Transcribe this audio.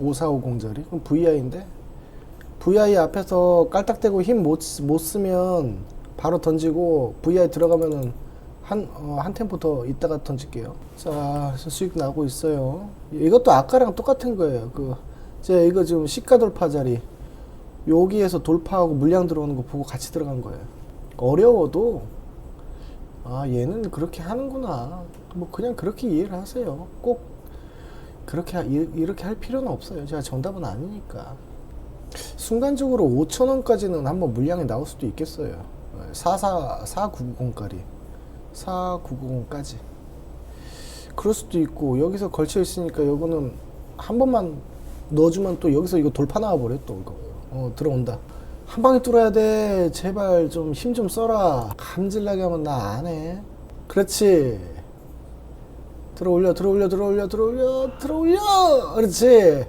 5450짜리? 그럼 VI인데? VI 앞에서 깔딱대고 힘 못 못 쓰면 바로 던지고 VI 들어가면은 한, 어, 한 템포 더 있다가 던질게요. 자, 수익 나고 있어요. 이것도 아까랑 똑같은 거예요. 그, 제가 이거 지금 시가 돌파 자리. 여기에서 돌파하고 물량 들어오는 거 보고 같이 들어간 거예요. 어려워도, 아, 얘는 그렇게 하는구나. 뭐, 그냥 그렇게 이해를 하세요. 꼭, 그렇게, 이렇게 할 필요는 없어요. 제가 정답은 아니니까. 순간적으로 5천원까지는 한번 물량이 나올 수도 있겠어요. 44, 4990까지. 4990까지. 그럴 수도 있고, 여기서 걸쳐 있으니까 요거는 한 번만 넣어주면 또 여기서 이거 돌파 나와버려, 또 이거. 어, 들어온다. 한 방에 뚫어야 돼. 제발 좀 힘좀 써라. 감질나게 하면 나 안 해. 그렇지. 들어 올려, 들어 올려, 들어 올려, 들어 올려, 들어 올려! 그렇지.